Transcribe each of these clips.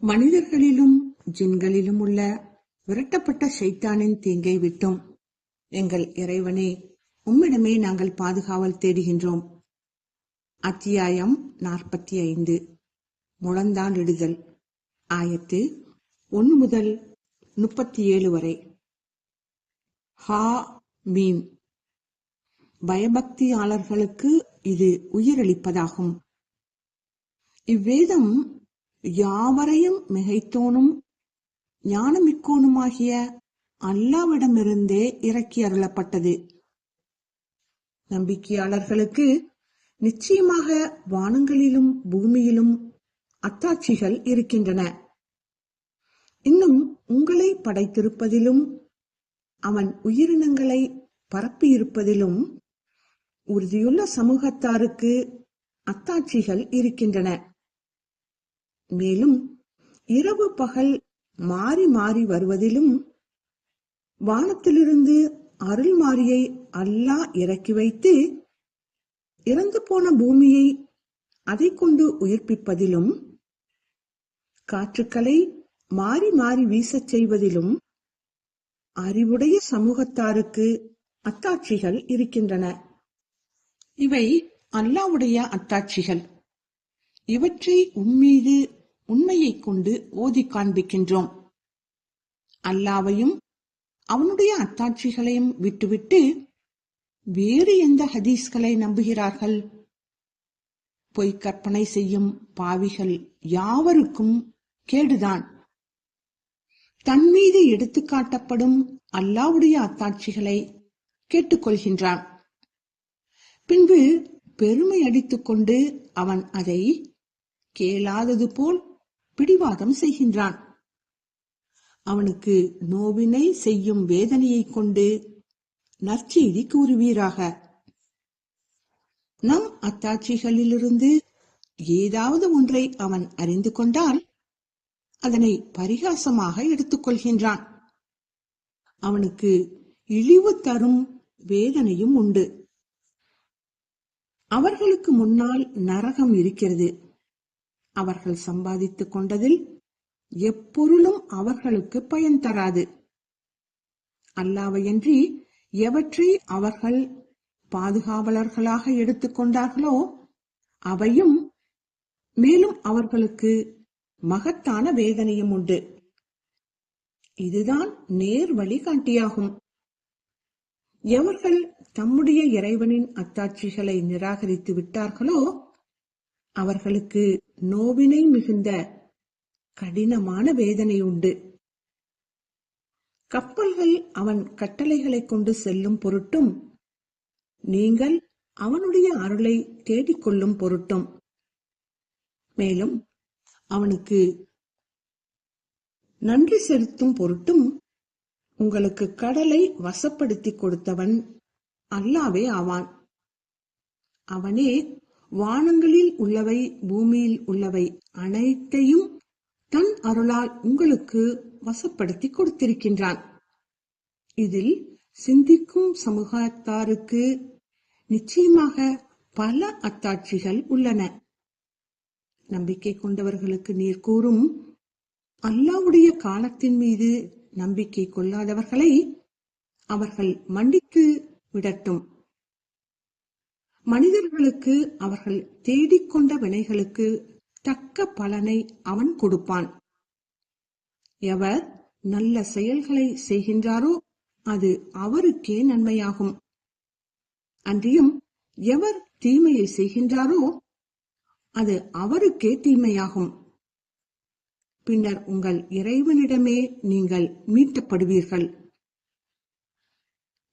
மனிதர்களிலும் ஜின்களிலும் உள்ள விரட்டப்பட்ட சைத்தானின் தீங்கை விட்டும். எங்கள் இறைவனே உம்மிடமே நாங்கள் பாதுகாவல் தேடுகின்றோம். அத்தியாயம் நாற்பத்தி ஐந்து முழந்தாண்டிடுதல் ஆயத்து ஒன்று முதல் முப்பத்தி ஏழு வரை. ஹா மீம். பயபக்தியாளர்களுக்கு இது உயிரளிப்பதாகும். இவ்வேதம் யாவரையும் மிகைத்தோனும் ஞானமிக்கோனுமாகிய அல்லாவிடமிருந்தே இறக்கி அருளப்பட்டது. நம்பிக்கையாளர்களுக்கு நிச்சயமாக வானங்களிலும் பூமியிலும் அத்தாட்சிகள் இருக்கின்றன. இன்னும் உங்களை படைத்திருப்பதிலும் அவன் உயிரினங்களை பரப்பியிருப்பதிலும் உறுதியுள்ள சமூகத்தாருக்கு அத்தாட்சிகள் இருக்கின்றன. மேலும் இரவு பகல் மாறி மாறி வருவதிலும் வானத்திலிருந்து அருள் மாறியை அல்லாஹ் இறக்கி வைத்து இறந்து போன பூமியை அதை கொண்டு உயிர்ப்பிப்பதிலும் காற்றுக்களை மாறி மாறி வீசச் செய்வதிலும் அறிவுடைய சமூகத்தாருக்கு அத்தாட்சிகள் இருக்கின்றன. இவை அல்லாவுடைய அத்தாட்சிகள். இவற்றை உம்மீது உண்மையைக் கொண்டு ஓதி காண்பிக்கின்றோம். அல்லாவையும் அவனுடைய அத்தாட்சிகளையும் விட்டுவிட்டு வேறு எந்த ஹதீஸ்களை நம்புகிறார்கள்? பொய் கற்பனை செய்யும் பாவிகள் யாவருக்கும் கேடுதான். தன் மீது எடுத்து காட்டப்படும் அல்லாவுடைய அத்தாட்சிகளை கேட்டுக்கொள்கின்றான். பின்பு பெருமை அடித்துக்கொண்டு அவன் அதை கேளாதது போல் பிடிவாதம் செய்கின்றான். அவனுக்கு நோவினை செய்யும் வேதனையை கொண்டு நற்செய்தி கூறுவீராக. நம் அத்தாட்சிகளிலிருந்து ஏதாவது ஒன்றை அவன் அறிந்து கொண்டால் அதனை பரிகாசமாக எடுத்துக்கொள்கின்றான் அவனுக்கு இழிவு தரும் வேதனையும் உண்டு. அவர்களுக்கு முன்னால் நரகம் இருக்கிறது. அவர்கள் சம்பாதித்துக் கொண்டதில் எப்பொருளும் அவர்களுக்கு பயன் தராது. அல்லாவையன்றி எவற்றை அவர்கள் பாதுகாவலர்களாக எடுத்துக்கொண்டார்களோ அவையும் மேலும் அவர்களுக்கு மகத்தான வேதனையும் உண்டு. இதுதான் நேர் வழிகாட்டியாகும். எவர்கள் தம்முடைய இறைவனின் அத்தாட்சிகளை நிராகரித்து விட்டார்களோ அவர்களுக்கு நோவினை மிகுந்த கடினமான வேதனை உண்டு. கப்பல்கள் அவன் கட்டளைகளை கொண்டு செல்லும் பொருட்டும் நீங்கள் அவனுடைய அருளை தேடிக்கொள்ளும் பொருட்டும். மேலும் அவனுக்கு நன்றி செலுத்தும் பொருட்டும் உங்களுக்கு கடலை வசப்படுத்தி கொடுத்தவன் அல்லாவே ஆவான். அவனே வானங்களில் உள்ளவை பூமியில் உள்ளவை அனைத்தையும் தன் அருளால் உங்களுக்கு வசப்படுத்தி கொடுத்திருக்கின்றான். இதில் சிந்திக்கும் சமூகத்தாருக்கு நிச்சயமாக பல அத்தாட்சிகள் உள்ளன. நம்பிக்கை கொண்டவர்களுக்கு நீர் கூறும் அல்லாவுடைய காலத்தின் மீது நம்பிக்கை கொள்ளாதவர்களை அவர்கள் மன்னித்து விடட்டும். மனிதர்களுக்கு அவர்கள் தேடிக்கொண்ட வினைகளுக்கு தக்க பலனை அவன் கொடுப்பான். எவர் நல்ல செயல்களை செய்கின்றாரோ அது அவருக்கே நன்மையாகும். அன்றியும் எவர் தீமையை செய்கின்றாரோ அது அவருக்கே தீமையாகும். பின்னர் உங்கள் இறைவனிடமே நீங்கள் மீட்டப்படுவீர்கள்.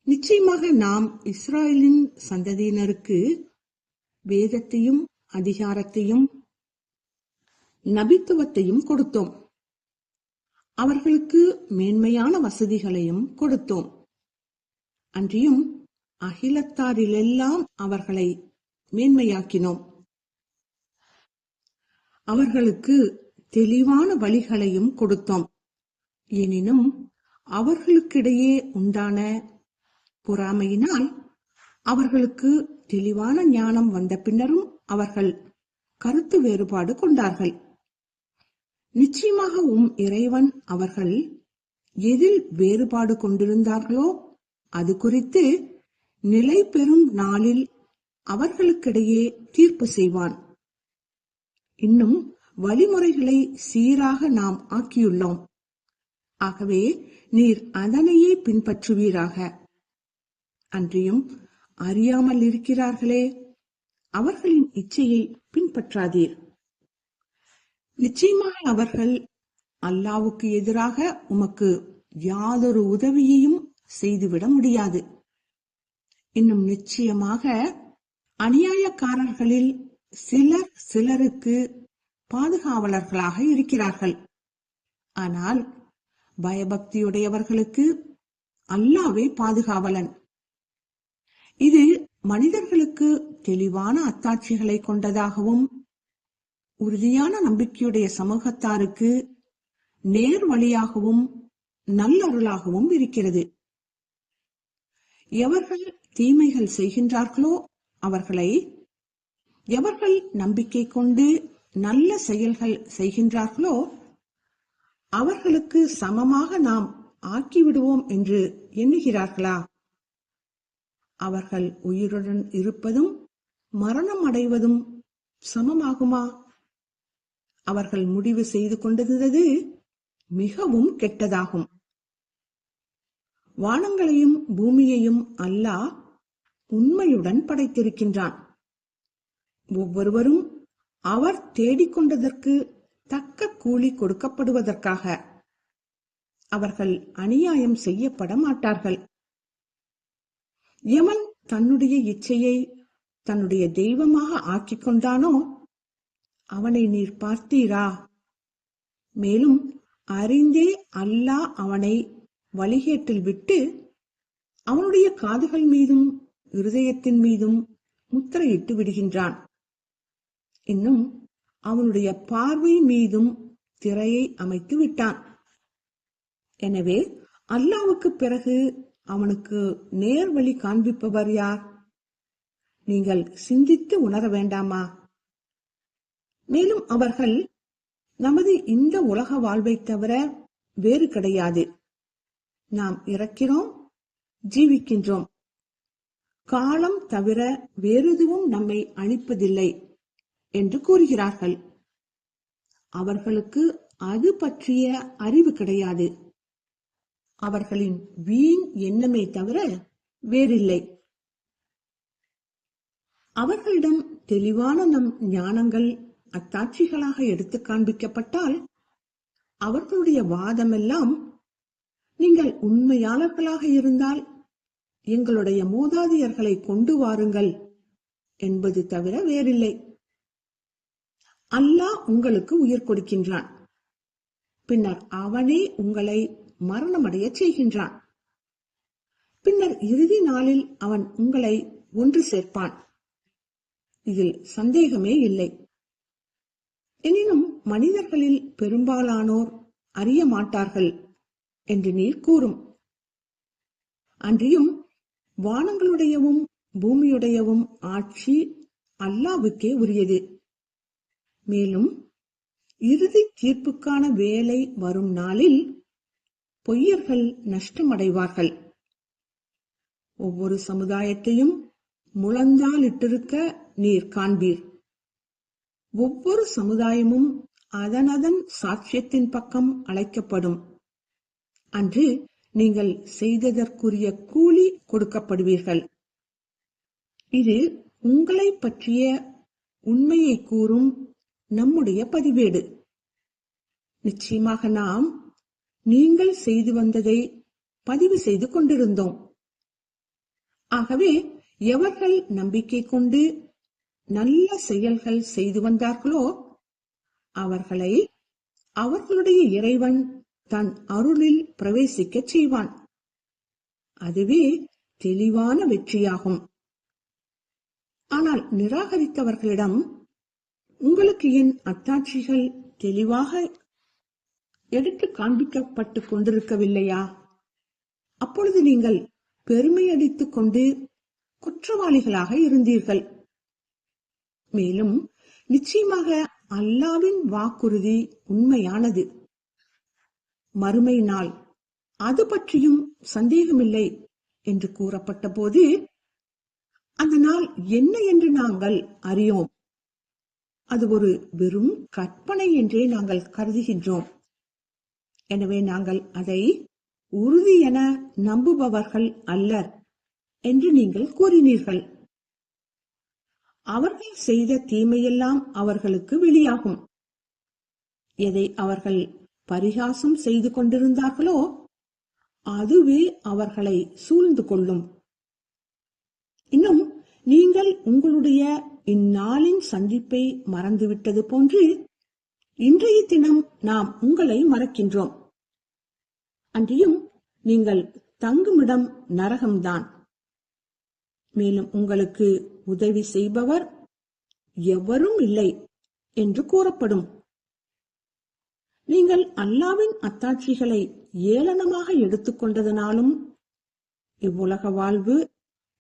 நிச்சயமாக நாம் இஸ்ராயலின் சந்ததியினருக்கு வேதத்தையும் அதிகாரத்தையும் நபித்துவத்தையும் கொடுத்தோம். அவர்களுக்கு மேன்மையான வசதிகளையும் கொடுத்தோம். அன்றியும் அகிலத்தாரிலெல்லாம் அவர்களை மேன்மையாக்கினோம். அவர்களுக்கு தெளிவான வழிகளையும் கொடுத்தோம். எனினும் அவர்களுக்கிடையே உண்டான பொறாமையினால் அவர்களுக்கு தெளிவான ஞானம் வந்த பின்னரும் அவர்கள் கருத்து வேறுபாடு கொண்டார்கள். நிச்சயமாக உம் இறைவன் அவர்கள் எதில் வேறுபாடு கொண்டிருந்தார்களோ அது குறித்து நிலை பெறும் நாளில் அவர்களுக்கிடையே தீர்ப்பு செய்வான். இன்னும் வழிமுறைகளை சீராக நாம் ஆக்கியுள்ளோம். ஆகவே நீர் அதனையே பின்பற்றுவீராக. அன்றியும் அறியாமல் இருக்கிறார்களே அவர்களின் இச்சையை பின்பற்றாதீர். நிச்சயமாக அவர்கள் அல்லாவுக்கு எதிராக உமக்கு யாதொரு உதவியையும் செய்துவிட முடியாது. இன்னும் நிச்சயமாக அநியாயக்காரர்களில் சிலர் சிலருக்கு பாதுகாவலர்களாக இருக்கிறார்கள். ஆனால் பயபக்தியுடையவர்களுக்கு அல்லாவே பாதுகாவலன். இது மனிதர்களுக்கு தெளிவான அத்தாட்சிகளை கொண்டதாகவும் உறுதியான நம்பிக்கையுடைய சமூகத்தாருக்கு நேர் வழியாகவும் நல்லருளாகவும் இருக்கிறது. எவர்கள் தீமைகள் செய்கின்றார்களோ அவர்களை எவர்கள் நம்பிக்கை கொண்டு நல்ல செயல்கள் செய்கின்றார்களோ அவர்களுக்கு சமமாக நாம் ஆக்கிவிடுவோம் என்று எண்ணுகிறார்களா? அவர்கள் உயிருடன் இருப்பதும் மரணம் அடைவதும் சமமாகுமா? அவர்கள் முடிவு செய்து கொண்டிருந்தது மிகவும் கெட்டதாகும். வானங்களையும் பூமியையும் அல்லாஹ் உண்மையுடன் படைத்திருக்கின்றான். ஒவ்வொருவரும் அவர் தேடிக்கொண்டதற்கு தக்க கூலி கொடுக்கப்படுவதற்காக. அவர்கள் அநியாயம் செய்யப்பட மாட்டார்கள். யமன் தன்னுடைய இச்சையை தன்னுடைய தெய்வமாக ஆக்கிக் கொண்டானோ? அவனை நீர் பார்த்தீரா? மேலும் அறிந்தே அல்லாஹ் அவனை வழிகேட்டில் விட்டு அவனுடைய காதுகள் மீதும் இருதயத்தின் மீதும் முத்திரையிட்டு விடுகின்றான். இன்னும் அவனுடைய பார்வை மீதும் திரையை அமைத்து விட்டான். எனவே அல்லாவுக்கு பிறகு அவனுக்கு நேர் வழி காண்பிப்பவர் யார்? நீங்கள் சிந்தித்து உணர வேண்டாமா? மேலும் அவர்கள் நமது இந்த உலக வாழ்வை தவிர வேறு கிடையாது. நாம் இறக்கிறோம் ஜீவிக்கின்றோம். காலம் தவிர வேறெதுவும் நம்மை அழிப்பதில்லை என்று கூறுகிறார்கள். அவர்களுக்கு அது பற்றிய அறிவு கிடையாது. அவர்களின் வீண் எண்ணமே தவிர வேறில்லை. அவர்களிடம் தெளிவான நம் ஞானங்கள் அத்தாட்சிகளாக எடுத்து காண்பிக்கப்பட்டால் அவர்களுடைய வாதமெல்லாம் நீங்கள் உண்மையாளர்களாக இருந்தால் எங்களுடைய மூதாதையர்களை கொண்டு வாருங்கள் என்பது தவிர வேறில்லை. அல்லாஹ் உங்களுக்கு உயிர் கொடுக்கின்றான். பின்னர் அவனே உங்களை மரணமடைய செய்கின்றான். பின்னர் இறுதி நாளில் அவன் உங்களை ஒன்று சேர்ப்பான். இதில் சந்தேகமே இல்லை. எனினும் மனிதர்களில் பெரும்பாலானோர் அறிய மாட்டார்கள் என்று நீர் கூறும். அன்றியும் வானங்களுடையவும் பூமியுடையவும் ஆட்சி அல்லாவுக்கே உரியது. மேலும் இறுதி தீர்ப்புக்கான வேலை வரும் நாளில் பொய்யர்கள் நஷ்டமடைவார்கள். ஒவ்வொரு சமுதாயத்தையும் முழந்தாலிட்டிருக்க நீர் காண்பீர். ஒவ்வொரு சமுதாயமும் அதனதன் சாட்சியத்தின் பக்கம் அழைக்கப்படும். அன்று நீங்கள் செய்ததற்குரிய கூலி கொடுக்கப்படுவீர்கள். இது உங்களை பற்றிய உண்மையை கூறும் நம்முடைய பதிவேடு. நிச்சயமாக நாம் நீங்கள் செய்து வந்ததை பதிவு செய்து கொண்டிருந்தோம். ஆகவே எவர்கள் நம்பிக்கை கொண்டு நல்ல செயல்கள் செய்து வந்தார்களோ அவர்களை அவர்களுடைய இறைவன் தன் அருளில் பிரவேசிக்க செய்வான். அதுவே தெளிவான வெற்றியாகும். ஆனால் நிராகரித்தவர்களிடம் உங்களுக்கு என் அத்தாட்சிகள் தெளிவாக எடுத்து காண்பிக்கப்பட்டு கொண்டிருக்கவில்லையா? அப்பொழுது நீங்கள் பெருமையடித்துக் கொண்டு குற்றவாளிகளாக இருந்தீர்கள். மேலும் நிச்சயமாக அல்லாவின் வாக்குறுதி உண்மையானது. மறுமை நாள். அது பற்றியும் சந்தேகமில்லை என்று கூறப்பட்ட போது அந்த நாள் என்ன என்று நாங்கள் அறியோம். அது ஒரு வெறும் கற்பனை என்றே நாங்கள் கருதுகின்றோம். எனவே நாங்கள் அதை உறுதி என நம்புபவர்கள் அல்லர் என்று நீங்கள் கூறினீர்கள். அவர்கள் செய்த தீமையெல்லாம் அவர்களுக்கு வெளியாகும். எதை அவர்கள் பரிகாசம் செய்து கொண்டிருந்தார்களோ அதுவே அவர்களை சூழ்ந்து கொள்ளும். இன்னும் நீங்கள் உங்களுடைய இந்நாளின் சந்திப்பை மறந்துவிட்டது போன்று இன்றைய தினம் நாம் உங்களை மறக்கின்றோம். அன்றியும் நீங்கள் தங்குமிடம் நரகம்தான். மேலும் உங்களுக்கு உதவி செய்பவர் எவரும் இல்லை என்று கூறப்படும். நீங்கள் அல்லாவின் அத்தாட்சிகளை ஏளனமாக எடுத்துக்கொண்டதனாலும் இவ்வுலக வாழ்வு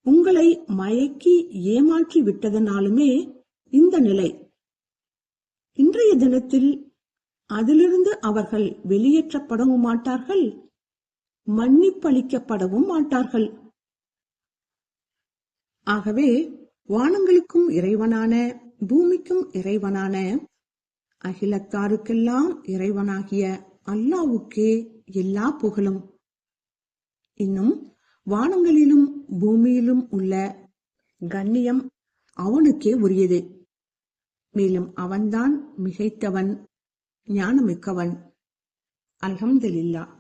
உங்களை மயக்கி ஏமாற்றி விட்டதனாலுமே இந்த நிலை. இன்றைய தினத்தில் அதிலிருந்து அவர்கள் வெளியேற்றப்படவும் மாட்டார்கள் மன்னிப்பளிக்கப்படவும் மாட்டார்கள். ஆகவே வானங்களுக்கும் இறைவனான பூமிக்கும் இறைவனான அகிலத்தாருக்கெல்லாம் இறைவனாகிய அல்லாவுக்கே எல்லா புகழும். இன்னும் வானங்களிலும் பூமியிலும் உள்ள கண்ணியம் அவனுக்கே உரியது. மேலும் அவன்தான் மிகைத்தவன் ஞானமிக்கவன். அல்ஹம்துலில்லாஹ்.